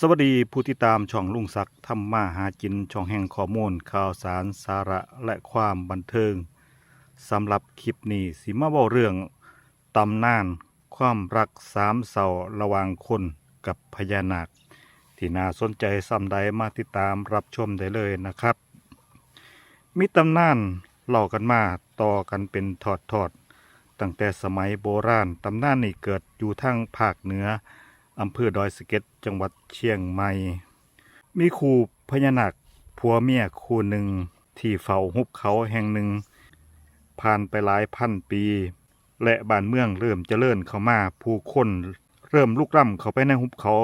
สวัสดีผู้ติดตามช่องลุงศักดิ์ทำมาหากินช่องแห่งข้อมูลข่าวสารสาระและความบันเทิงสำหรับคลิปนี้สิมาเว้าเรื่องตำนานความรักสามเสาระหว่างคนกับพญานาค ที่น่าสนใจซ้ำใดมาติดตามรับชมได้เลยนะครับ มีตำนานเล่ากันมาต่อกันเป็นทอดๆตั้งแต่สมัยโบราณตำนานนี้เกิดอยู่ทางภาคเหนือ อำเภอดอยสะเก็ดจังหวัดเชียงใหม่ มีครูพญานาคผัวเมียคู่หนึ่งที่เฝ้าหุบเขาแห่งหนึ่ง ผ่านไปหลายพันปี และบ้านเมืองเริ่มเจริญเข้ามาผู้คนเริ่มลุกล้ำเข้าไปในหุบเขา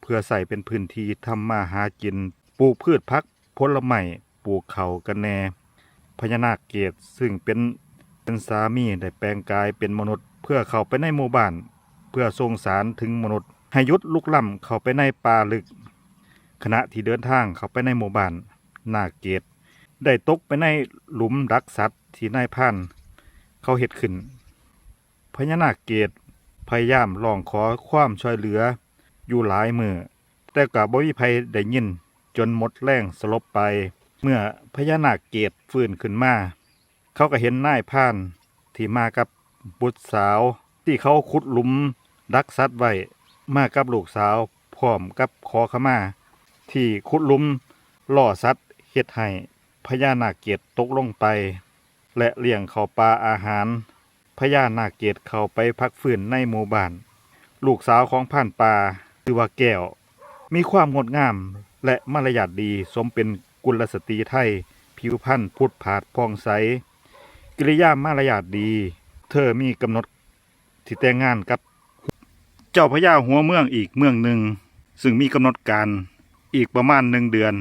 เพื่อใส่เป็นพื้นที่ทำมาหากินปลูกพืชพักผลไม้ปลูกเขากันแน่พญานาคเกตซึ่งเป็นเป็นสามีได้แปลงกายเป็นมนุษย์ เพื่อเข้าไปในหมู่บ้าน เพื่อส่งสารถึงมนุษย์ ให้ยุดลุกล้ำเข้าไปในป่าลึก ขณะที่เดินทางเข้าไปในหมู่บ้านนาเกต ได้ตกไปในหลุมรักสัตว์ที่นายพรานเขาเห็ดขึ้นพญานาคเกตพยายามร้องขอความช่วยเหลืออยู่หลายมือแต่กับบ่มีภัยได้ยิน จนหมดแรงสลบไป เมื่อพญานาคเกตฟื้นขึ้นมาเขาก็เห็นนายพรานที่มากับบุตรสาว ที่เขาขุดหลุมดักสัตว์ไว้ มากับลูกสาวพร้อมกับขอขมา ที่ขุดลุมล่อสัตว์เฮ็ดให้พญานาคเกตตกลงไป และเลี้ยงเขาปลาอาหารพญานาคเกตเข้าไปพักฟื้นในหมู่บ้าน ลูกสาวของผ่านป่าชื่อว่าแก้ว มีความงดงามและมารยาทดีสมเป็นกุลสตรีไทย ผิวพรรณพุดผาดพองใส กิริยามารยาทดี เธอมีกำหนดที่แต่งงานกับ เจ้าพญาหัวเมืองอีกเมืองหนึ่ง ซึ่งมีกำหนดการอีกประมาณหนึ่งเดือน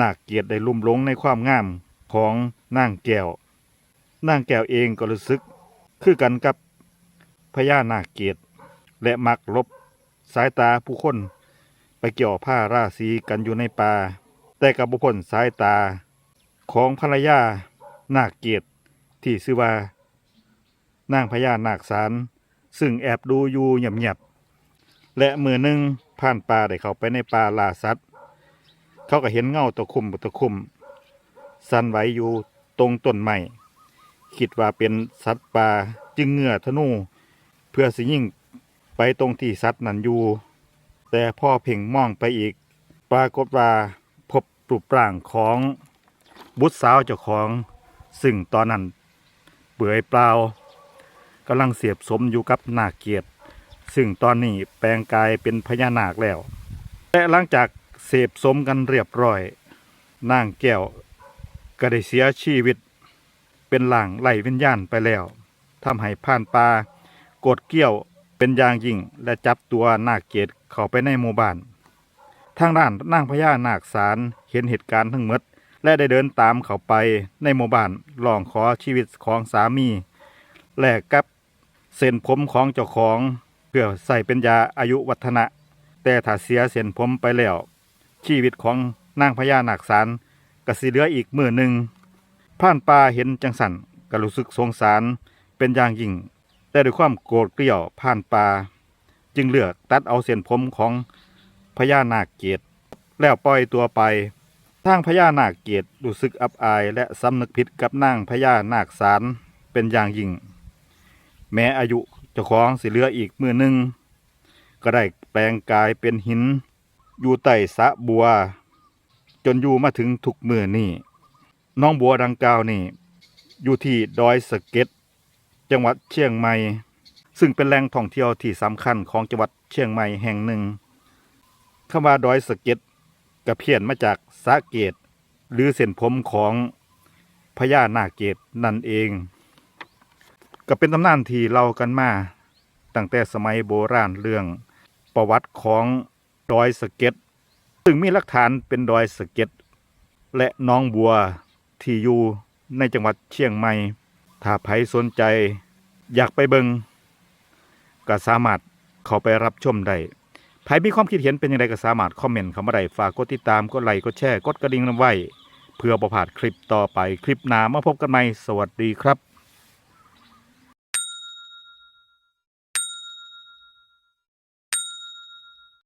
นาคเกียรติได้ลุ่มหลงในความงามของนางแก้วนางแก้วเองก็รู้สึก คือกันกับพญานาคเกียรติและมักลบสายตาผู้คนไปเกี่ยวผ้าราศีกันอยู่ในป่าแต่กับบุคคลสายตาของภรรยานาคเกียรติที่ชื่อว่านางพญานาคสาร ซึ่งแอบดูอยู่เงียบๆและมือหนึ่งผ่านป่าได้เข้าไปในป่าล่าสัตว์ เขาก็เห็นเงาตะคุ่มตะคุ่มสั่นไหวอยู่ตรงต้นไม้คิดว่าเป็นสัตว์ป่าจึงเงือธนู เพื่อสิยิ่งไปตรงที่สัตว์นั้นอยู่ แต่พ่อเพ่งมองไปอีก ปรากฏว่าพบรูปร่างของบุตรสาวเจ้าของ ซึ่งตอนนั้นเปื่อยเปล่า กำลังเสียบสมอยู่กับนาคเกียรติซึ่งตอนนี้แปลงกายเป็นพญานาคแล้ว และหลังจากเสพสมกันเรียบร้อยนางแก้วก็ได้เสียชีวิต เป็นหลังไหลวิญญาณไปแล้วทำให้ผ่านปลากดเกี่ยวเป็นอย่างยิ่งและจับตัวนาคเกตเข้าไปในหมู่บ้าน ทางด้านนางพญานาคสารเห็นเหตุการณ์ทั้งหมดและได้เดินตามเขาไปในหมู่บ้านร้องขอชีวิตของสามี แลกกับ เส้นผมของเจ้าของเพื่อใส่เป็นยาอายุวัฒนะ แต่ถ้าเสียเส้นผมไปแล้ว ชีวิตของนางพญานาคสารก็สิเหลืออีกมือหนึ่งผ่านป่าเห็นจังสันก็รู้สึกสงสารเป็นอย่างยิ่ง แต่ด้วยความโกรธเกลียวผ่านป่าจึงเลือกตัดเอาเส้นผมของพญานาคเกียรติแล้วปล่อยตัวไปทางพญานาคเกียรติรู้สึกอับอายและสำนึกผิดกับนางพญานาคสารเป็นอย่างยิ่ง แม้อายุเจ้าของสิเหลืออีกมือหนึ่งก็ได้แปลงกายเป็นหิน อยู่ใต้สะบัว จนอยู่มาถึงทุกมือนี่น้องบัวดังกล่าวนี่ อยู่ที่ดอยสะเก็ดจังหวัดเชียงใหม่ ซึ่งเป็นแหล่งท่องเที่ยวที่สำคัญของจังหวัดเชียงใหม่แห่งหนึ่งคำว่าดอยสะเก็ดกระเพี้ยนมาจากสะเกตหรือเส้นผมของพญานาคเกตนั่นเอง ก็เป็นตำนานที่เล่ากันมาตั้งแต่สมัยโบราณเรื่องประวัติของดอยสะเก็ดซึ่งมีหลักฐานเป็นดอยสะเก็ดและน้องบัวที่อยู่ในจังหวัดเชียงใหม่ ถ้าใครสนใจ อยากไปเบิงก็สามารถเข้าไปรับชมได้ใครมีความคิดเห็นเป็นอย่างไรก็สามารถคอมเมนต์เข้ามาได้ฝากกดติดตามกดไลค์กดแชร์กดกระดิ่งนำไว้ เพื่อประพาดคลิปต่อไปคลิปหน้ามาพบกันใหม่สวัสดีครับ